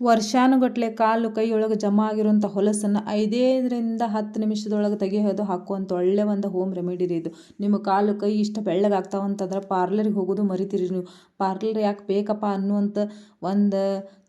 ವರ್ಷಾನುಗಟ್ಲೆ ಕಾಲು ಕೈಯೊಳಗೆ ಜಮಾ ಆಗಿರುವಂಥ ಹೊಲಸನ್ನು ಐದೈದರಿಂದ ಹತ್ತು ನಿಮಿಷದೊಳಗೆ ತೆಗೆಯೋದು, ಹಾಕುವಂಥ ಒಳ್ಳೆ ಒಂದು ಹೋಮ್ ರೆಮಿಡಿ ರೀ ಇದು. ನಿಮ್ಮ ಕಾಲು ಕೈ ಇಷ್ಟು ಬೆಳ್ಳಗಾಗ್ತಾವಂತಂದ್ರೆ ಪಾರ್ಲರಿಗೆ ಹೋಗೋದು ಮರಿತೀರಿ ನೀವು. ಪಾರ್ಲರ್ ಯಾಕೆ ಬೇಕಪ್ಪ ಅನ್ನುವಂಥ ಒಂದು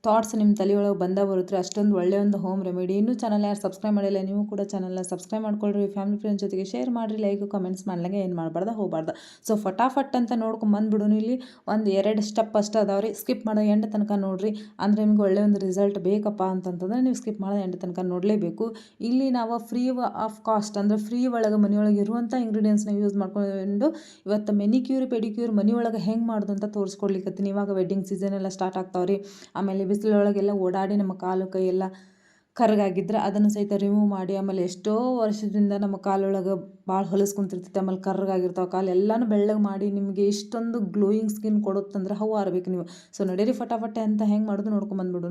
ಥಾಟ್ಸ್ ನಿಮ್ಮ ತಲೆಯೊಳಗೆ ಬಂದ ಬರುತ್ತೆ. ಅಷ್ಟೊಂದು ಒಳ್ಳೆಯ ಒಂದು ಹೋಮ್ ರೆಮಿಡಿ ಇನ್ನೂ ಚಾನಲ್ ಯಾರು ಸಬ್ಸ್ಕ್ರೈಬ್ ಮಾಡಿಲ್ಲ, ನೀವು ಕೂಡ ಚಾನಲ್ನ ಸಬ್ಸ್ಕ್ರೈಬ್ ಮಾಡ್ಕೊಳ್ರಿ. ಫ್ಯಾಮಿಲಿ ಫ್ರೆಂಡ್ಸ್ ಜೊತೆಗೆ ಶೇರ್ ಮಾಡಿರಿ ಲೈಕ್ ಕಮೆಂಟ್ಸ್ ಮಾಡ್ಲಂಗೆ ಏನು ಮಾಡಬಾರ್ದು, ಹೋಗಬಾರ್ದು. ಸೊ ಫಟಾಫಟ್ ಅಂತ ನೋಡ್ಕೊಂಡು ಬಂದ್ಬಿಡು ಇಲ್ಲಿ. ಒಂದು ಎರಡು ಸ್ಟೆಪ್ ಅಷ್ಟು ಅದಾವೆ ಸ್ಕಿಪ್ ಮಾಡೋ ಎಂಡ್ ತನಕ ನೋಡಿರಿ. ಅಂದರೆ ನಿಮ್ಗೆ ಒಳ್ಳೆ ಒಂದು ರಿಸಲ್ಟ್ ಬೇಕಪ್ಪ ಅಂತಂತಂದ್ರೆ ನೀವು ಸ್ಕಿಪ್ ಮಾಡೋ ಎಂಡ್ ತನಕ ನೋಡಲೇಬೇಕು. ಇಲ್ಲಿ ನಾವು ಫ್ರೀ ಆಫ್ ಕಾಸ್ಟ್ ಅಂದರೆ ಫ್ರೀ ಒಳಗೆ ಮನೆಯೊಳಗೆ ಇರುವಂಥ ಇಂಗ್ರೀಡಿಯೆಂಟ್ಸ್ನ ಯೂಸ್ ಮಾಡ್ಕೊಂಡು ಇವತ್ತು ಮೆನಿಕ್ಯೂರ್ ಪೆಡಿಕ್ಯೂರ್ ಮನೆಯೊಳಗೆ ಹೆಂಗೆ ಮಾಡೋದು ಅಂತ ತೋರಿಸ್ಕೊಡ್ಲಿಕ್ಕೆ ಇವಾಗ ವೆಡ್ಡಿಂಗ್ ಸೀಸನ್ ಎಲ್ಲ ಸ್ಟಾರ್ಟ್ ಆಗ್ತಾವ್ರಿ. ಆಮೇಲೆ ಬಿಸಿಲೊಳಗೆಲ್ಲ ಓಡಾಡಿ ನಮ್ಮ ಕಾಲು ಕೈ ಎಲ್ಲ ಅದನ್ನು ಸಹಿತ ರಿಮೂವ್ ಮಾಡಿ ಆಮೇಲೆ ಎಷ್ಟೋ ವರ್ಷದಿಂದ ನಮ್ಮ ಕಾಲೊಳಗೆ ಭಾಳ ಹೊಲಸ್ಕೊಂತಿರ್ತೈತೆ ಆಮೇಲೆ ಕರ್ರಗಾಗಿರ್ತಾವೆ, ಕಾಲು ಎಲ್ಲನೂ ಬೆಳ್ಳಗೆ ಮಾಡಿ ನಿಮಗೆ ಇಷ್ಟೊಂದು ಗ್ಲೋಯಿಂಗ್ ಸ್ಕಿನ್ ಕೊಡುತ್ತಂದ್ರೆ ಹವು ಆರ್ಬೇಕು ನೀವು. ಸೊ ನಡೀರಿ ಫಟಾಫಟೆ ಅಂತ ಹೆಂಗೆ ಮಾಡೋದು ನೋಡ್ಕೊಂಬಂದ್ಬಿಡು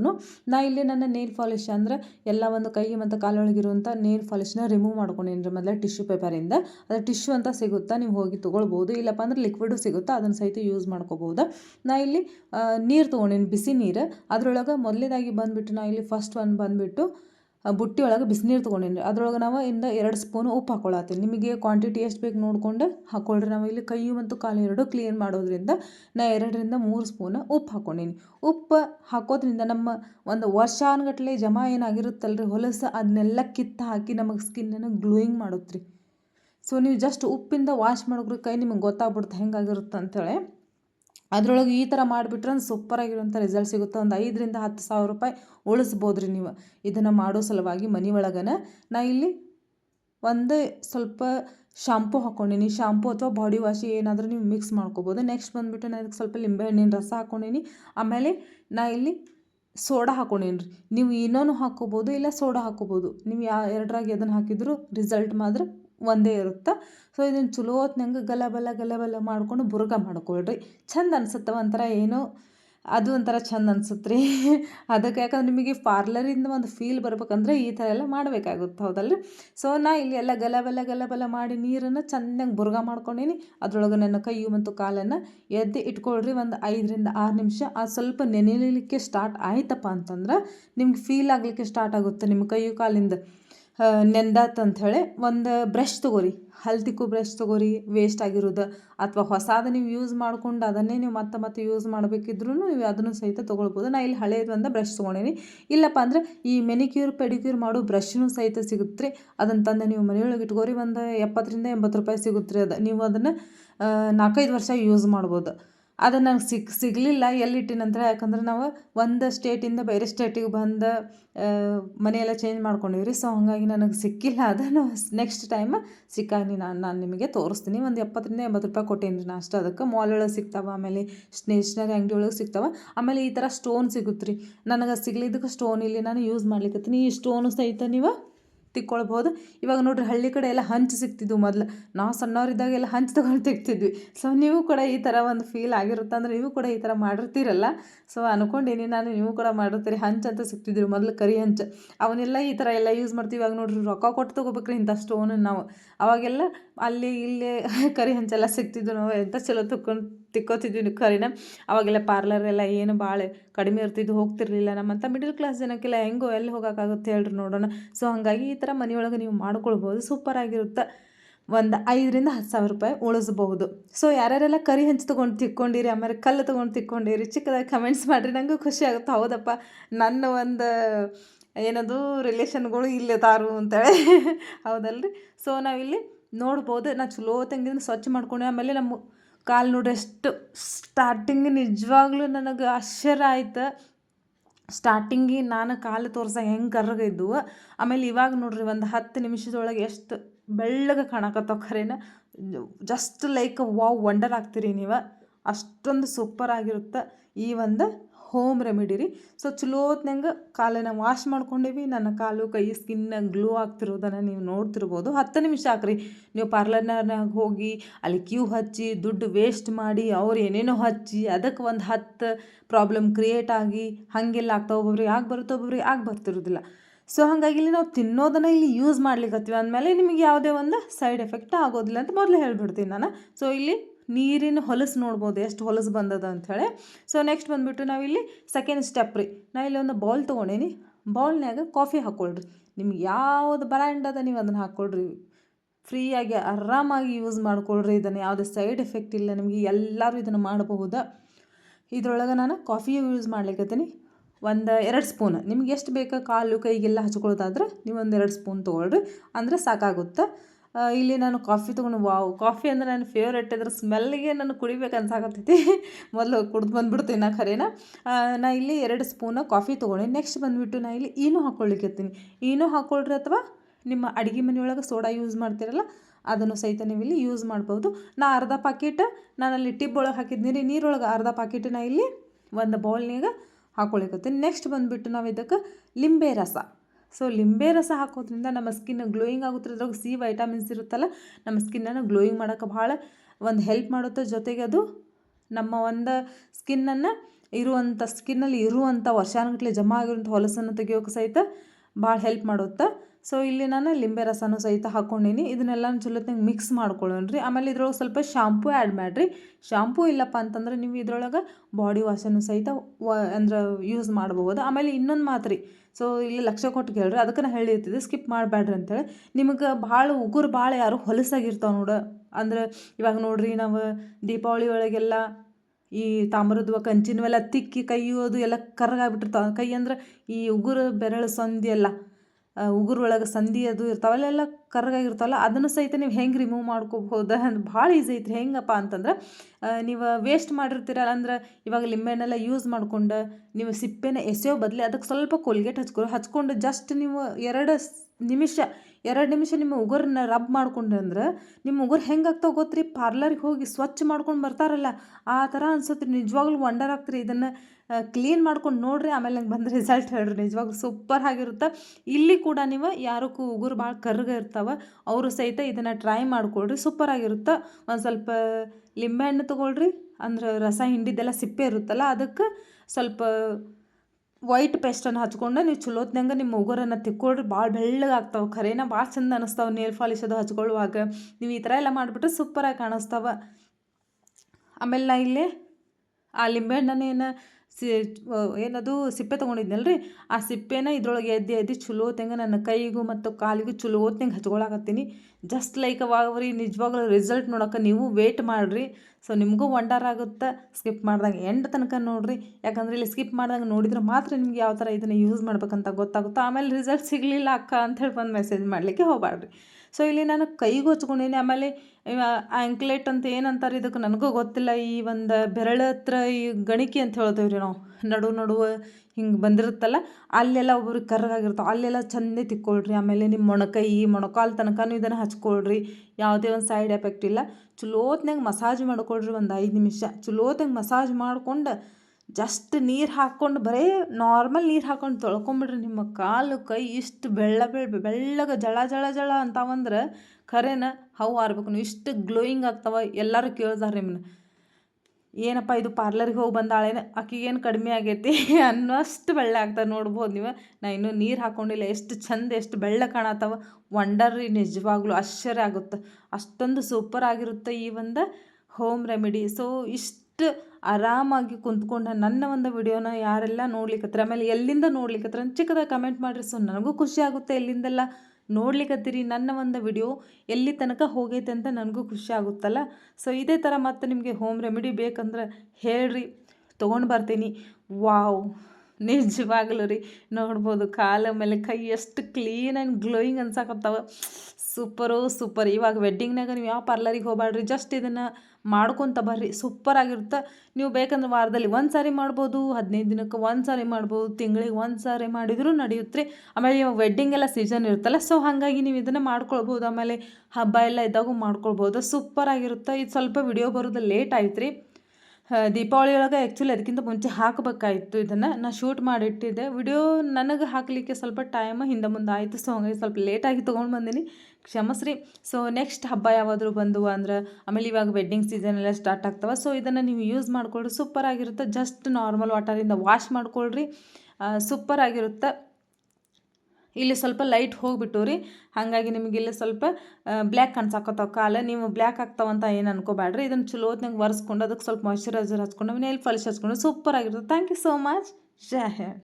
ನಾ ಇಲ್ಲಿ ನನ್ನ ನೇಲ್ ಪಾಲಿಶ್ ಅಂದರೆ ಎಲ್ಲ ಒಂದು ಕೈ ಮತ್ತು ಕಾಲೊಳಗಿರುವಂಥ ನೇಲ್ ಪಾಲಿಶ್ನ ರಿಮೂವ್ ಮಾಡ್ಕೊಂಡೇನಿ ರೀ ಮೊದಲೇ ಟಿಶ್ಯೂ ಪೇಪರಿಂದ ಅದು ಟಿಶ್ಯೂ ಅಂತ ಸಿಗುತ್ತಾ ನೀವು ಹೋಗಿ ತೊಗೊಳ್ಬೋದು, ಇಲ್ಲಪ್ಪ ಅಂದ್ರೆ ಲಿಕ್ವಿಡು ಸಿಗುತ್ತಾ ಅದನ್ನು ಸಹಿತ ಯೂಸ್ ಮಾಡ್ಕೋಬೋದು. ನಾ ಇಲ್ಲಿ ನೀರು ತೊಗೊಂಡೇನಿ ಬಿಸಿ ನೀರು. ಅದರೊಳಗೆ ಮೊದಲೇದಾಗಿ ಬಂದುಬಿಟ್ಟು ನಾ ಇಲ್ಲಿ ಫಸ್ಟ್ ಒಂದು ಬಂದುಬಿಟ್ಟು ಬುಟ್ಟಿ ಒಳಗೆ ಬಿಸಿನೀರು ತೊಗೊಂಡಿನಿ. ಅದ್ರೊಳಗೆ ನಾವು ಇಂದ ಎರಡು ಸ್ಪೂನ್ ಉಪ್ಪು ಹಾಕೊಳತ್ತೀನಿ ನಿಮಗೆ ಕ್ವಾಂಟಿಟಿ ಎಷ್ಟು ಬೇಕು ನೋಡಿಕೊಂಡು ಹಾಕ್ಕೊಳ್ರಿ ನಾವು ಇಲ್ಲಿ ಕೈಯು ಮತ್ತು ಕಾಲು ಎರಡು ಕ್ಲೀನ್ ಮಾಡೋದ್ರಿಂದ ನಾ ಎರಡರಿಂದ ಮೂರು ಸ್ಪೂನ್ ಉಪ್ಪು ಹಾಕ್ಕೊಂಡೀನಿ ಉಪ್ಪು ಹಾಕೋದ್ರಿಂದ ನಮ್ಮ ಒಂದು ವರ್ಷಾನುಗಟ್ಲೆ ಜಮಾ ಏನಾಗಿರುತ್ತಲ್ರಿ? ಹೊಲಸು ಅದನ್ನೆಲ್ಲ ಕಿತ್ತು ಹಾಕಿ ನಮಗೆ ಸ್ಕಿನ್ನನ್ನು ಗ್ಲೋಯಿಂಗ್ ಮಾಡುತ್ತೆ ರೀ. ಸೊ ನೀವು ಜಸ್ಟ್ ಉಪ್ಪಿಂದ ವಾಶ್ ಮಾಡೋಕ್ರಿ ಕೈ ನಿಮಗೆ ಗೊತ್ತಾಗ್ಬಿಡುತ್ತೆ ಹೆಂಗಾಗಿರುತ್ತೆ ಅಂಥೇಳಿ ಅದರೊಳಗೆ ಈ ಥರ ಮಾಡಿಬಿಟ್ರೆ ಸೂಪರಾಗಿರುವಂಥ ರಿಸಲ್ಟ್ ಸಿಗುತ್ತೆ. ಒಂದು ಐದರಿಂದ ಹತ್ತು ಸಾವಿರ ರೂಪಾಯಿ ಉಳಿಸ್ಬೋದು ರೀ ನೀವು. ಇದನ್ನು ಮಾಡೋ ಸಲುವಾಗಿ ಮನೆ ಒಳಗನ ನಾ ಇಲ್ಲಿ ಒಂದು ಸ್ವಲ್ಪ ಶಾಂಪು ಹಾಕ್ಕೊಂಡೀನಿ ಶಾಂಪು ಅಥವಾ ಬಾಡಿ ವಾಶ್ ಏನಾದರೂ ನೀವು ಮಿಕ್ಸ್ ಮಾಡ್ಕೋಬೋದು. ನೆಕ್ಸ್ಟ್ ಬಂದುಬಿಟ್ಟು ನಾನು ಇದಕ್ಕೆ ಸ್ವಲ್ಪ ಲಿಂಬೆಹಣ್ಣಿನ ರಸ ಹಾಕ್ಕೊಂಡೀನಿ ಆಮೇಲೆ ನಾ ಇಲ್ಲಿ ಸೋಡಾ ಹಾಕ್ಕೊಂಡೀನಿ ನೀವು ಇನ್ನೂ ಹಾಕ್ಕೋಬೋದು ಇಲ್ಲ ಸೋಡಾ ಹಾಕ್ಕೋಬೋದು. ನೀವು ಯಾವ ಎರಡರಾಗಿ ಅದನ್ನು ಹಾಕಿದರೂ ರಿಸಲ್ಟ್ ಮಾತ್ರ ಒಂದೇ ಇರುತ್ತೆ? ಸೊ ಇದನ್ನು ಚಲೋ ಹೊತ್ನಂಗೆ ಗಲಬಲ ಗಲಬಲ ಮಾಡಿಕೊಂಡು ಬುರ್ಗ ಮಾಡ್ಕೊಳ್ರಿ. ಚಂದ ಅನ್ಸುತ್ತೆ ಒಂಥರ ಏನೋ, ಅದು ಒಂಥರ ಚಂದ ಅನ್ಸುತ್ತೆ ರೀ ಅದಕ್ಕೆ ಯಾಕಂದ್ರೆ ನಿಮಗೆ ಪಾರ್ಲರಿಂದ ಒಂದು ಫೀಲ್ ಬರ್ಬೇಕಂದ್ರೆ ಈ ಥರ ಎಲ್ಲ ಮಾಡಬೇಕಾಗುತ್ತೆ, ಹೌದಲ್ರಿ? ಸೊ ನಾ ಇಲ್ಲಿ ಎಲ್ಲ ಗಲಬಲ ಗಲಬಲ ಮಾಡಿ ನೀರನ್ನು ಚೆನ್ನಾಗಿ ಬುರ್ಗ ಮಾಡ್ಕೊಂಡೀನಿ. ಅದರೊಳಗೆ ನನ್ನ ಕೈಯು ಮತ್ತು ಕಾಲನ್ನು ಎದ್ದು ಇಟ್ಕೊಳ್ರಿ ಒಂದು ಐದರಿಂದ ಆರು ನಿಮಿಷ. ಆ ಸ್ವಲ್ಪ ನೆನೆಯಲಿಕ್ಕೆ ಸ್ಟಾರ್ಟ್ ಆಯ್ತಪ್ಪ ಅಂತಂದ್ರೆ ನಿಮ್ಗೆ ಫೀಲ್ ಆಗಲಿಕ್ಕೆ ಸ್ಟಾರ್ಟ್ ಆಗುತ್ತೆ ನಿಮ್ಮ ಕೈಯು ಕಾಲಿಂದ. ನೆಂದಾತು ಹೇಳಿ ಒಂದು ಬ್ರಷ್ ತೊಗೋರಿ. ಹಲ್ತಿಕ್ಕು ಬ್ರಷ್ ತೊಗೋರಿ ವೇಸ್ಟ್ ಆಗಿರೋದು. ಅಥವಾ ಹೊಸಾದ ನೀವು ಯೂಸ್ ಮಾಡ್ಕೊಂಡು ಅದನ್ನೇ ನೀವು ಮತ್ತೆ ಮತ್ತೆ ಯೂಸ್ ಮಾಡಬೇಕಿದ್ರೂ ನೀವು ಅದನ್ನು ಸಹಿತ ತೊಗೊಳ್ಬೋದು. ನಾ ಇಲ್ಲಿ ಹಳೇದು ಒಂದು ಬ್ರಷ್ ತೊಗೊಂಡೀನಿ. ಇಲ್ಲಪ್ಪ ಅಂದ್ರೆ ಈ ಮೆನಿಕ್ಯೂರ್ ಪೆಡಿಕ್ಯೂರ್ ಮಾಡೋ ಬ್ರಷ್ನು ಸಹಿತ ಸಿಗುತ್ತೆ ರೀ ಅದನ್ನು ತಂದು ನೀವು ಮನೆಯೊಳಗೆ ಇಟ್ಕೋರಿ ಒಂದು ಎಪ್ಪತ್ತರಿಂದ ಎಂಬತ್ತು ರೂಪಾಯಿ ಸಿಗುತ್ತೆ ರೀ ಅದು. ನೀವು ಅದನ್ನು ನಾಲ್ಕೈದು ವರ್ಷ ಯೂಸ್ ಮಾಡ್ಬೋದು. ಅದು ನಂಗೆ ಸಿಕ್ ಸಿಗಲಿಲ್ಲ ಎಲ್ಲಿಟ್ಟಿನಂತರ ಯಾಕಂದ್ರೆ ನಾವು ಒಂದು ಸ್ಟೇಟಿಂದ ಬೇರೆ ಸ್ಟೇಟಿಗೆ ಬಂದು ಮನೆಯೆಲ್ಲ ಚೇಂಜ್ ಮಾಡ್ಕೊಂಡಿವ್ರಿ ಸೊ ಹಾಗಾಗಿ ನನಗೆ ಸಿಕ್ಕಿಲ್ಲ. ಅದನ್ನು ನೆಕ್ಸ್ಟ್ ಟೈಮ್ ಸಿಕ್ಕಾಗಿ ನಾನು ನಾನು ನಿಮಗೆ ತೋರಿಸ್ತೀನಿ. ಒಂದು ಎಪ್ಪತ್ತರಿಂದ ಎಂಬತ್ತು ರೂಪಾಯಿ ಕೊಟ್ಟೇನಿ ರೀ ಅಷ್ಟು. ಅದಕ್ಕೆ ಮಾಲ್ ಒಳಗೆ ಸಿಗ್ತಾವೆ ಆಮೇಲೆ ಸ್ಟೇಷ್ನರಿ ಅಂಗಡಿ ಒಳಗೆ ಸಿಗ್ತಾವೆ ಆಮೇಲೆ ಈ ಥರ ಸ್ಟೋನ್ ಸಿಗುತ್ತೆ ರೀ ನನಗೆ ಸಿಗ್ಲಿದ್ದಕ್ಕೆ ಸ್ಟೋನ್ ಇಲ್ಲಿ ನಾನು ಯೂಸ್ ಮಾಡ್ಲಿಕ್ಕತ್ತೀನಿ ಈ ಸ್ಟೋನು ಸಹಿತ ನೀವು ತಿಕ್ಕೊಳ್ಬೋದು ಇವಾಗ ನೋಡ್ರಿ ಹಳ್ಳಿ ಕಡೆ ಎಲ್ಲ ಹಂಚು ಸಿಗ್ತಿದ್ವು ಮೊದಲು. ನಾವು ಸಣ್ಣವರಿದ್ದಾಗೆಲ್ಲ ಹಂಚು ತೊಗೊಂಡು ತಿಕ್ತಿದ್ವಿ ಸೊ ನೀವು ಕೂಡ ಈ ಥರ ಒಂದು ಫೀಲ್ ಆಗಿರುತ್ತೆ ಅಂದರೆ ನೀವು ಕೂಡ ಈ ಥರ ಮಾಡಿರ್ತೀರಲ್ಲ? ಸೊ ಅನ್ಕೊಂಡೀನಿ ನಾನು, ನೀವು ಕೂಡ ಮಾಡಿರ್ತೀರಿ. ಹಂಚು ಅಂತ ಸಿಗ್ತಿದ್ವಿ ಮೊದಲು ಕರಿ ಹಂಚು. ಅವನ್ನೆಲ್ಲ ಈ ಥರ ಎಲ್ಲ ಯೂಸ್ ಮಾಡ್ತೀವಿ. ಇವಾಗ ನೋಡ್ರಿ ರೊಕ್ಕ ಕೊಟ್ಟು ತೊಗೋಬೇಕ್ರಿ ಇಂಥ ಸ್ಟೋನ್ ನಾವು. ಅವಾಗೆಲ್ಲ ಅಲ್ಲಿ, ಇಲ್ಲಿ ಕರಿ ಹಂಚೆಲ್ಲ ಸಿಗ್ತಿದ್ವು ನಾವು. ಎಂಥ ಚಲೋ ತುಕ್ಕೊಂಡು ತಿಕ್ಕೋತಿದ್ವಿ ಕರಿನ ಅವಾಗೆಲ್ಲ ಪಾರ್ಲರ್ ಎಲ್ಲ ಏನು ಭಾಳ ಕಡಿಮೆ ಇರ್ತಿದ್ದು ಹೋಗ್ತಿರ್ಲಿಲ್ಲ ನಮ್ಮಂಥ ಮಿಡಲ್ ಕ್ಲಾಸ್ ಜನಕ್ಕೆಲ್ಲ ಹೆಂಗೋ ಎಲ್ಲಿ ಹೋಗೋಕ್ಕಾಗುತ್ತೆ ಹೇಳ್ರಿ ನೋಡೋಣ. ಸೊ ಹಾಗಾಗಿ ಈ ಥರ ಮನೆಯೊಳಗೆ ನೀವು ಮಾಡ್ಕೊಳ್ಬೋದು ಸೂಪರಾಗಿರುತ್ತೆ ಒಂದು ಐದರಿಂದ ಹತ್ತು ಸಾವಿರ ರೂಪಾಯಿ ಉಳಿಸ್ಬಹುದು. ಸೊ ಯಾರ್ಯಾರೆಲ್ಲ ಕರಿ ಹೆಂಚು ತೊಗೊಂಡು ತಿಕ್ಕೊಂಡಿರಿ, ಆಮೇಲೆ ಕಲ್ಲು ತೊಗೊಂಡು ತಿಕ್ಕೊಂಡಿರಿ, ಚಿಕ್ಕದಾಗಿ ಕಮೆಂಟ್ಸ್ ಮಾಡಿರಿ ನನಗೂ ಖುಷಿ ಆಗುತ್ತೆ. ಹೌದಪ್ಪ, ನನ್ನ ಒಂದು ಏನದು ರಿಲೇಷನ್ಗಳು ಇಲ್ಲೇ ತಾರು ಅಂತೇಳಿ. ಹೌದಲ್ರಿ? ಸೊ ನಾವಿಲ್ಲಿ ನೋಡ್ಬೋದು ನಾ ಚಲೋ ತಂಗಿನ ಸ್ವಚ್ಛ ಮಾಡ್ಕೊಂಡು, ಆಮೇಲೆ ನಮ್ಮ ಕಾಲು ನೋಡಿ ಎಷ್ಟು ಸ್ಟಾರ್ಟಿಂಗ್ ನಿಜವಾಗ್ಲೂ ನನಗೆ ಆಶ್ಚರ್ಯ ಆಯ್ತು. ಸ್ಟಾರ್ಟಿಂಗಿಗೆ ನಾನು ಕಾಲು ತೋರ್ಸ ಹೆಂಗೆ ಕರ್ರಗಿದ್ವು ಆಮೇಲೆ ಇವಾಗ ನೋಡ್ರಿ ಒಂದು ಹತ್ತು ನಿಮಿಷದೊಳಗೆ ಎಷ್ಟು ಬೆಳ್ಳಗೆ ಕಾಣಕತ್ತಾವ ಖರೇನ ಜಸ್ಟ್ ಲೈಕ್ ವಾವ್ ವಂಡರ್ ಆಗ್ತೀರಿ ನೀವು. ಅಷ್ಟೊಂದು ಸೂಪರ್ ಆಗಿರುತ್ತೆ ಈ ಒಂದು ಹೋಮ್ ರೆಮಿಡಿ ರೀ. ಸೊ ಚಲೋ ಹೊತ್ನಂಗೆ ಕಾಲನ್ನು ವಾಶ್ ಮಾಡ್ಕೊಂಡೇವಿ. ನನ್ನ ಕಾಲು, ಕೈ ಸ್ಕಿನ್ನ ಗ್ಲೋ ಆಗ್ತಿರೋದನ್ನು ನೀವು ನೋಡ್ತಿರ್ಬೋದು. ಹತ್ತು ನಿಮಿಷ ಹಾಕ್ರಿ. ನೀವು ಪಾರ್ಲರ್ನಾಗ ಹೋಗಿ ಅಲ್ಲಿ ಕ್ಯೂ ಹಚ್ಚಿ, ದುಡ್ಡು ವೇಸ್ಟ್ ಮಾಡಿ, ಅವ್ರು ಏನೇನೋ ಹಚ್ಚಿ ಅದಕ್ಕೆ ಒಂದು ಹತ್ತು ಪ್ರಾಬ್ಲಮ್ ಕ್ರಿಯೇಟ್ ಆಗಿ, ಹಾಗೆಲ್ಲ ಆಗ್ತಾ ಒಬ್ಬೊಬ್ರಿಗೆ ಆಗಿ ಬರುತ್ತೆ, ಒಬ್ಬೊಬ್ರಿಗೆ ಆಗಿ ಬರ್ತಿರೋದಿಲ್ಲ. ಸೊ ಹಾಗಾಗಿ ಇಲ್ಲಿ ನಾವು ತಿನ್ನೋದನ್ನು ಇಲ್ಲಿ ಯೂಸ್ ಮಾಡ್ಲಿಕ್ಕತ್ತೀವಿ ಅಂದಮೇಲೆ ನಿಮಗೆ ಯಾವುದೇ ಒಂದು ಸೈಡ್ ಎಫೆಕ್ಟ್ ಆಗೋದಿಲ್ಲ ಅಂತ ಮೊದಲು ಹೇಳ್ಬಿಡ್ತೀನಿ ನಾನು. ಸೊ ಇಲ್ಲಿ ನೀರಿನ ಹೊಲಸು ನೋಡ್ಬೋದು, ಎಷ್ಟು ಹೊಲಸು ಬಂದದ ಅಂಥೇಳಿ ಸೊ ನೆಕ್ಸ್ಟ್ ಬಂದುಬಿಟ್ಟು ನಾವಿಲ್ಲಿ ಸೆಕೆಂಡ್ ಸ್ಟೆಪ್ ರೀ. ನಾ ಇಲ್ಲಿ ಒಂದು ಬೌಲ್ ತೊಗೊಂಡೇನಿ. ಬೌಲ್ನ್ಯಾಗ ಕಾಫಿ ಹಾಕ್ಕೊಳ್ರಿ ನಿಮ್ಗೆ ಯಾವ್ದು ಬ್ರ್ಯಾಂಡ್ ಅದ ನೀವು ಅದನ್ನು ಹಾಕ್ಕೊಳ್ರಿ ಫ್ರೀಯಾಗಿ ಆರಾಮಾಗಿ ಯೂಸ್ ಮಾಡ್ಕೊಳ್ರಿ. ಇದನ್ನು ಯಾವುದೇ ಸೈಡ್ ಎಫೆಕ್ಟ್ ಇಲ್ಲ ನಿಮಗೆ, ಎಲ್ಲರೂ ಇದನ್ನು ಮಾಡಬಹುದಾ. ಇದ್ರೊಳಗೆ ನಾನು ಕಾಫಿ ಯೂಸ್ ಮಾಡ್ಲಿಕ್ಕತ್ತೀನಿ ಒಂದು ಎರಡು ಸ್ಪೂನ್ ನಿಮ್ಗೆ ಎಷ್ಟು ಬೇಕಾ ಕಾಲು, ಕೈಗೆಲ್ಲ ಹಚ್ಕೊಳ್ಳೋದಾದ್ರೆ ನೀವು ಒಂದು ಎರಡು ಸ್ಪೂನ್ ತೊಗೊಳ್ರಿ. ಅಂದರೆ ಸಾಕಾಗುತ್ತೆ. ಇಲ್ಲಿ ನಾನು ಕಾಫಿ ತೊಗೊಂಡು, ವಾವ್, ಕಾಫಿ ಅಂದರೆ ನನ್ನ ಫೇವ್ರೆಟ್ ಅದ್ರ ಸ್ಮೆಲ್ಗೆ ನಾನು ಕುಡಿಬೇಕು ಅನ್ಸಾಕತ್ತೈತಿ. ಮೊದಲು ಕುಡ್ದು ಬಂದುಬಿಡ್ತೀನಿ ನಾ ಖರೇನ. ನಾ ಇಲ್ಲಿ ಎರಡು ಸ್ಪೂನ ಕಾಫಿ ತೊಗೊಂಡೆ ನೆಕ್ಸ್ಟ್ ಬಂದುಬಿಟ್ಟು ನಾ ಇಲ್ಲಿ ಈನು ಇರ್ತೀನಿ. ಈನು ಹಾಕ್ಕೊಳ್ರಿ ಅಥವಾ ನಿಮ್ಮ ಅಡುಗೆ ಮನೆಯೊಳಗೆ ಸೋಡಾ ಯೂಸ್ ಮಾಡ್ತೀರಲ್ಲ, ಅದನ್ನು ಸಹಿತ ನೀವು ಇಲ್ಲಿ ಯೂಸ್ ಮಾಡ್ಬೋದು. ನಾ ಅರ್ಧ ಪಾಕೆಟ್ ನಾನಲ್ಲಿ ಟಿಪ್ ಒಳಗೆ ಹಾಕಿದ್ನಿ ರೀ, ನೀರೊಳಗೆ ಅರ್ಧ ಪಾಕೆಟ್ ನಾ ಇಲ್ಲಿ ಒಂದು ಬೌಲ್ನಾಗ ಹಾಕ್ಕೊಳಿಕತ್ತೀನಿ ನೆಕ್ಸ್ಟ್ ಬಂದುಬಿಟ್ಟು ನಾವು ಇದಕ್ಕೆ ಲಿಂಬೆ ರಸ. ಸೊ ಲಿಂಬೆ ರಸ ಹಾಕೋದ್ರಿಂದ ನಮ್ಮ ಸ್ಕಿನ್ ಗ್ಲೋಯಿಂಗ್ ಆಗುತ್ತೆ ಅದ್ರಾಗ ಸಿ ವೈಟಮಿನ್ಸ್ ಇರುತ್ತಲ್ಲ, ನಮ್ಮ ಸ್ಕಿನ್ನನ್ನು ಗ್ಲೋಯಿಂಗ್ ಮಾಡೋಕೆ ಭಾಳ ಒಂದು ಹೆಲ್ಪ್ ಮಾಡುತ್ತೆ. ಜೊತೆಗೆ ಅದು ನಮ್ಮ ಒಂದು ಸ್ಕಿನ್ನನ್ನು ಇರುವಂಥ ಸ್ಕಿನ್ನಲ್ಲಿ ಇರುವಂಥ ವರ್ಷಾನುಗಟ್ಟಲೆ ಜಮಾ ಆಗಿರುವಂಥ ಹೊಲಸನ್ನು ತೆಗೆಯೋಕೆ ಸಹಿತ ಭಾಳ ಹೆಲ್ಪ್ ಮಾಡುತ್ತೆ. ಸೊ ಇಲ್ಲಿ ನಾನು ಲಿಂಬೆ ರಸನೂ ಸಹಿತ ಹಾಕೊಂಡೀನಿ. ಇದನ್ನೆಲ್ಲ ಚಲೋತ್ನಾಗ ಮಿಕ್ಸ್ ಮಾಡ್ಕೊಳ್ಳೋಣ ರೀ ಆಮೇಲೆ ಇದ್ರೊಳಗೆ ಸ್ವಲ್ಪ ಶಾಂಪೂ ಆ್ಯಡ್ ಮಾಡಿರಿ. ಶಾಂಪೂ ಇಲ್ಲಪ್ಪ ಅಂತಂದ್ರೆ ನೀವು ಇದ್ರೊಳಗೆ ಬಾಡಿ ವಾಶನ್ನು ಸಹಿತ ವ, ಅಂದ್ರೆ ಯೂಸ್ ಮಾಡ್ಬೋದು. ಆಮೇಲೆ ಇನ್ನೊಂದು ಮಾತ್ರಿ. ಸೊ ಇಲ್ಲಿ ಲಕ್ಷ ಕೊಟ್ಟು ಕೇಳ್ರಿ. ಅದಕ್ಕೆ ನಾನು ಹೇಳಿರ್ತಿದ್ದೆ ಸ್ಕಿಪ್ ಮಾಡಬೇಡ್ರಿ ಅಂತೇಳಿ. ನಿಮಗೆ ಭಾಳ ಉಗುರು ಭಾಳ ಯಾರು ಹೊಲಸಾಗಿರ್ತಾವೆ ನೋಡು. ಅಂದ್ರೆ ಇವಾಗ ನೋಡ್ರಿ ನಾವು ದೀಪಾವಳಿ ಒಳಗೆಲ್ಲ ಈ ತಾಮ್ರದ್ದು ಕಂಚಿನವೆಲ್ಲ ತಿಕ್ಕಿ ಕೈಯೋದು ಎಲ್ಲ ಕರ್ಗಾಗ್ಬಿಟ್ಟಿರ್ತಾವೆ ಕೈ ಅಂದ್ರೆ ಈ ಉಗುರು ಬೆರಳು ಸಂದಿ ಎಲ್ಲ ಆ, ಉಗುರು ಒಳಗೆ ಸಂಧಿ ಅದು ಇರ್ತಾವಲ್ಲ ಎಲ್ಲ ಕರ್ಗಾಗಿರ್ತಾವಲ್ಲ ಅದನ್ನು ಸಹಿತ ನೀವು ಹೆಂಗೆ ರಿಮೂವ್ ಮಾಡ್ಕೋಬಹುದು? ಭಾಳ ಈಸಿ ಐತ್ರಿ. ಹೆಂಗಪ್ಪ ಅಂತಂದ್ರೆ ನೀವು ವೇಸ್ಟ್ ಮಾಡಿರ್ತೀರಲ್ಲ ಅಂದ್ರೆ ಇವಾಗ ಲಿಂಬೆಹಣ್ಣೆಲ್ಲ ಯೂಸ್ ಮಾಡ್ಕೊಂಡು ನೀವು ಸಿಪ್ಪೆನ ಎಸೆಯೋ ಬದಲಿ ಅದಕ್ಕೆ ಸ್ವಲ್ಪ ಕೋಲ್ಗೇಟ್ ಹಚ್ಕೊ ಹಚ್ಕೊಂಡು ಜಸ್ಟ್ ನೀವು ಎರಡು ನಿಮಿಷ ಎರಡು ನಿಮಿಷ ನಿಮ್ಮ ಉಗುರನ್ನ ರಬ್ ಮಾಡ್ಕೊಂಡ್ರಿ ಅಂದ್ರೆ ನಿಮ್ಮ ಉಗುರು ಹೆಂಗೆ ಆಗ್ತಾವ ಗೊತ್ತ್ರಿ ಪಾರ್ಲರ್ಗೆ ಹೋಗಿ ಸ್ವಚ್ಛ ಮಾಡ್ಕೊಂಡು ಬರ್ತಾರಲ್ಲ, ಆ ಥರ ಅನ್ಸುತ್ತೆ. ನಿಜವಾಗ್ಲೂ ವಂಡರ್ ಆಗ್ತೀರಿ ಇದನ್ನು ಕ್ಲೀನ್ ಮಾಡ್ಕೊಂಡು ನೋಡ್ರಿ, ಆಮೇಲೆ ನಂಗೆ ಬಂದ ರಿಸಲ್ಟ್ ಹೇಳ್ರಿ. ನಿಜವಾಗ್ಲೂ ಸೂಪರ್ ಆಗಿರುತ್ತೆ. ಇಲ್ಲಿ ಕೂಡ ನೀವು ಯಾರಕ್ಕೂ ಉಗುರು ಭಾಳ ಕರ್ಗ ಇರ್ತಾವೆ, ಅವರು ಸಹಿತ ಇದನ್ನು ಟ್ರೈ ಮಾಡ್ಕೊಳ್ರಿ ಸೂಪರ್ ಆಗಿರುತ್ತೆ. ಒಂದು ಸ್ವಲ್ಪ ಲಿಂಬೆಹಣ್ಣು ತೊಗೊಳ್ರಿ, ಅಂದ್ರೆ ರಸ ಹಿಂಡಿದ್ದೆಲ್ಲ ಸಿಪ್ಪೆ ಇರುತ್ತಲ್ಲ, ಅದಕ್ಕೆ ಸ್ವಲ್ಪ ವೈಟ್ ಪೇಸ್ಟನ್ನು ಹಚ್ಕೊಂಡು ನೀವು ಚಲೋತ್ನಂಗೆ ನಿಮ್ಮ ಉಗುರನ್ನು ತಿಕ್ಕೊಳ್ರಿ. ಭಾಳ ಬೆಳ್ಳಗೆ ಆಗ್ತಾವೆ. ಖರೇನ ಭಾಳ ಚಂದ ಅನಿಸ್ತಾವೆ ನೇಲ್ ಪಾಲಿಶ್ ಅದು ಹಚ್ಕೊಳ್ಳುವಾಗ. ನೀವು ಈ ಥರ ಎಲ್ಲ ಮಾಡಿಬಿಟ್ರೆ ಸೂಪರಾಗಿ ಕಾಣಿಸ್ತಾವೆ. ಆಮೇಲೆ ನಾ ಇಲ್ಲಿ ಆ ಲಿಂಬೆಹಣ್ಣನೇನು ಸಿ ಏನದು ಸಿಪ್ಪೆ ತೊಗೊಂಡಿದ್ನಲ್ಲ ರೀ ಆ ಸಿಪ್ಪೆನ ಇದ್ರೊಳಗೆ ಎದ್ದು ಎದ್ದು ಚಲೋ ಹೊತ್ನಂಗೆ ನನ್ನ ಕೈಗೂ ಮತ್ತು ಕಾಲಿಗೂ ಚಲೋ ಹೊತ್ನಂಗೆ ಹಚ್ಕೊಳಕತ್ತೀನಿ. ಜಸ್ಟ್ ಲೈಕ್ ಅವಾಗ ರೀ ನಿಜವಾಗ್ಲೂ ರಿಸಲ್ಟ್ ನೋಡೋಕೆ ನೀವು ವೇಟ್ ಮಾಡಿರಿ. ಸೊ ನಿಮಗೂ ವಂಡರ್ ಆಗುತ್ತೆ. ಸ್ಕಿಪ್ ಮಾಡಿದಾಗ ಎಂಡ್ ತನಕ ನೋಡಿರಿ. ಯಾಕಂದ್ರೆ ಇಲ್ಲಿ ಸ್ಕಿಪ್ ಮಾಡಿದಾಗ ನೋಡಿದ್ರೆ ಮಾತ್ರ ನಿಮ್ಗೆ ಯಾವ ಥರ ಇದನ್ನು ಯೂಸ್ ಮಾಡ್ಬೇಕಂತ ಗೊತ್ತಾಗುತ್ತೆ. ಆಮೇಲೆ ರಿಸಲ್ಟ್ ಸಿಗಲಿಲ್ಲ ಅಕ್ಕ ಅಂಥೇಳಿ ಬಂದು ಮೆಸೇಜ್ ಮಾಡಲಿಕ್ಕೆ ಹೋಗಬಾರ್ರಿ ಸೊ ಇಲ್ಲಿ ನಾನು ಕೈಗೂ ಹಚ್ಕೊಂಡೀನಿ ಆಮೇಲೆ ಆ್ಯಂಕ್ಲೆಟ್ ಅಂತ ಏನಂತಾರೆ ಇದಕ್ಕೆ ನನಗೂ ಗೊತ್ತಿಲ್ಲ. ಈ ಒಂದು ಬೆರಳ ಹತ್ರ ಈ ಗಣಿಕೆ ಅಂತ ಹೇಳ್ತೇವೆ ರೀ ನಾವು. ನಡು ನಡುವೆ ಹಿಂಗೆ ಬಂದಿರುತ್ತಲ್ಲ, ಅಲ್ಲೆಲ್ಲ ಒಬ್ರಿಗೆ ಕರ್ರಾಗಿರ್ತಾವೆ ಅಲ್ಲೆಲ್ಲ ಚಂದ ತಿಕ್ಕೊಳ್ರಿ, ಆಮೇಲೆ ನಿಮ್ಮ ಮೊಣಕೈ, ಮೊಣಕಾಲು ತನಕನೂ ಇದನ್ನು ಹಚ್ಕೊಳ್ರಿ. ಯಾವುದೇ ಒಂದು ಸೈಡ್ ಎಫೆಕ್ಟ್ ಇಲ್ಲ. ಚಲೋತ್ನಾಗ ಮಸಾಜ್ ಮಾಡ್ಕೊಳ್ರಿ ಒಂದು ಐದು ನಿಮಿಷ. ಚಲೋತ್ನಾಗ ಮಸಾಜ್ ಮಾಡ್ಕೊಂಡು ಜಸ್ಟ್ ನೀರು ಹಾಕ್ಕೊಂಡು, ಬರೀ ನಾರ್ಮಲ್ ನೀರು ಹಾಕ್ಕೊಂಡು ತೊಳ್ಕೊಂಬಿಡ್ರಿ. ನಿಮ್ಮ ಕಾಲು, ಕೈ ಇಷ್ಟು ಬೆಳ್ಳ ಬೆಳ್ಳ ಬೆಳ್ಳಗೆ ಜಳ ಜಳ ಜಳ ಅಂತಾವಂದ್ರೆ ಖರೇನ ಹೌ ಆರ್ಬೇಕು. ಇಷ್ಟು ಗ್ಲೋಯಿಂಗ್ ಆಗ್ತಾವ ಎಲ್ಲರೂ ಕೇಳ್ದಾರೆ ನಿಮ್ಮನ್ನ ಏನಪ್ಪ ಇದು ಪಾರ್ಲರ್ಗೆ ಹೋಗಿ ಬಂದಾಳೇನು? ಆಕಿಗೇನು ಕಡಿಮೆ ಆಗೈತಿ? ಅನ್ನೋಷ್ಟು ಬೆಳ್ಳ ಆಗ್ತದೆ ನೋಡ್ಬೋದು ನೀವು. ನಾ ಇನ್ನೂ ನೀರು ಹಾಕ್ಕೊಂಡಿಲ್ಲ ಎಷ್ಟು ಚಂದ, ಎಷ್ಟು ಬೆಳ್ಳ ಕಾಣತ್ತವ ವಂಡರ್ ರೀ, ನಿಜವಾಗ್ಲೂ ಆಶ್ಚರ್ಯ ಆಗುತ್ತೆ. ಅಷ್ಟೊಂದು ಸೂಪರ್ ಆಗಿರುತ್ತೆ ಈ ಒಂದು ಹೋಮ್ ರೆಮಿಡಿ ಸೊ ಇಷ್ಟು ಆರಾಮಾಗಿ ಕುಂತ್ಕೊಂಡು ನನ್ನ ಒಂದು ವಿಡಿಯೋನ ಯಾರೆಲ್ಲ ನೋಡ್ಲಿಕ್ಕತ್ರ ಆಮೇಲೆ ಎಲ್ಲಿಂದ ನೋಡ್ಲಿಕ್ಕತ್ರ ಚಿಕ್ಕದಾಗ ಕಮೆಂಟ್ ಮಾಡಿರಿ. ಸೊ ನನಗೂ ಖುಷಿ ಆಗುತ್ತೆ ಎಲ್ಲಿಂದೆಲ್ಲ ನೋಡ್ಲಿಕ್ಕತ್ತೀರಿ ನನ್ನ ಒಂದು ವಿಡಿಯೋ ಎಲ್ಲಿ ತನಕ ಹೋಗೈತೆ ಅಂತ ನನಗೂ ಖುಷಿ ಆಗುತ್ತಲ್ಲ? ಸೊ ಇದೇ ಥರ ಮತ್ತೆ ನಿಮಗೆ ಹೋಮ್ ರೆಮಿಡಿ ಬೇಕಂದ್ರೆ ಹೇಳ್ರಿ, ತೊಗೊಂಡು ಬರ್ತೀನಿ. ವಾವ್ ನಿಜವಾಗ್ಲೂ ರೀ. ನೋಡ್ಬೋದು ಕಾಲ ಮೇಲೆ ಕೈ ಎಷ್ಟು ಕ್ಲೀನ್ ಆ್ಯಂಡ್ ಗ್ಲೋಯಿಂಗ್ ಅನ್ಸಾಕತ್ತಾವ. ಸೂಪರು ಸೂಪರ್ ಇವಾಗ ವೆಡ್ಡಿಂಗ್ನಾಗ ನೀವು ಯಾವ ಪಾರ್ಲರಿಗೆ ಹೋಗ್ಬೇಡ್ರಿ ಜಸ್ಟ್ ಇದನ್ನು ಮಾಡ್ಕೊತ ಬರ್ರಿ. ಸೂಪರ್ ಆಗಿರುತ್ತೆ. ನೀವು ಬೇಕಂದ್ರೆ ವಾರದಲ್ಲಿ ಒಂದು ಸಾರಿ ಮಾಡ್ಬೋದು, ಹದಿನೈದು ದಿನಕ್ಕೆ ಒಂದು ಸಾರಿ ಮಾಡ್ಬೋದು, ತಿಂಗಳಿಗೆ ಒಂದು ಸಾರಿ ಮಾಡಿದರೂ ನಡೆಯುತ್ತೆ ಆಮೇಲೆ ಇವಾಗ ವೆಡ್ಡಿಂಗ್ ಎಲ್ಲ ಸೀಸನ್ ಇರುತ್ತಲ್ಲ ಸೊ ಹಾಗಾಗಿ ನೀವು ಇದನ್ನು ಮಾಡ್ಕೊಳ್ಬೋದು. ಆಮೇಲೆ ಹಬ್ಬ ಎಲ್ಲ ಇದ್ದಾಗೂ ಮಾಡ್ಕೊಳ್ಬೋದು. ಸೂಪರ್ ಆಗಿರುತ್ತೆ. ಇದು ಸ್ವಲ್ಪ ವಿಡಿಯೋ ಬರೋದು ಲೇಟ್ ಆಯ್ತು ರೀ ದೀಪಾವಳಿ ಒಳಗೆ ಆ್ಯಕ್ಚುಲಿ ಅದಕ್ಕಿಂತ ಮುಂಚೆ ಹಾಕಬೇಕಾಯಿತು ಇದನ್ನು. ನಾ ಶೂಟ್ ಮಾಡಿಟ್ಟಿದ್ದೆ. ವಿಡಿಯೋ ನನಗೆ ಹಾಕಲಿಕ್ಕೆ ಸ್ವಲ್ಪ ಟೈಮ್ ಹಿಂದೆ ಮುಂದೆ ಆಯಿತು. ಸೊ ಹಂಗಾಗಿ ಸ್ವಲ್ಪ ಲೇಟಾಗಿ ತೊಗೊಂಡು ಬಂದೀನಿ. ಕ್ಷಮಸ್ರಿ ಸೊ ನೆಕ್ಸ್ಟ್ ಹಬ್ಬ ಯಾವಾದರೂ ಬಂದವು ಅಂದ್ರೆ, ಆಮೇಲೆ ಇವಾಗ ವೆಡ್ಡಿಂಗ್ ಸೀಸನ್ ಎಲ್ಲ ಸ್ಟಾರ್ಟ್ ಆಗ್ತವೆ. ಸೊ ಇದನ್ನು ನೀವು ಯೂಸ್ ಮಾಡಿಕೊಳ್ಳ್ರಿ ಸೂಪರ್ ಆಗಿರುತ್ತೆ. ಜಸ್ಟ್ ನಾರ್ಮಲ್ ವಾಟರಿಂದ ವಾಶ್ ಮಾಡಿಕೊಳ್ಳ್ರಿ ಸೂಪರ್ ಆಗಿರುತ್ತೆ. ಇಲ್ಲಿ ಸ್ವಲ್ಪ ಲೈಟ್ ಹೋಗ್ಬಿಟ್ಟು ರೀ ಹಾಗಾಗಿ ನಿಮಗೆ ಇಲ್ಲಿ ಸ್ವಲ್ಪ ಬ್ಲ್ಯಾಕ್ ಕಾಣ್ಸಾಕತ್ತಾವ ಕಾಲ ನೀವು ಬ್ಲ್ಯಾಕ್ ಆಗ್ತಾವಂತ ಏನು ಅನ್ಕೋಬೇಡ್ರಿ ಇದನ್ನು ಚಲೋತ್ನಾಗ ಒರೆಸ್ಕೊಂಡು ಅದಕ್ಕೆ ಸ್ವಲ್ಪ ಮಾಯ್ಶ್ಚರೈಸರ್ ಹಚ್ಕೊಂಡು ನೇಲ್ ಪಾಲಿಶ್ ಹಚ್ಕೊಂಡು ಸೂಪರ್ ಆಗಿರ್ತದೆ thank you so much Jaya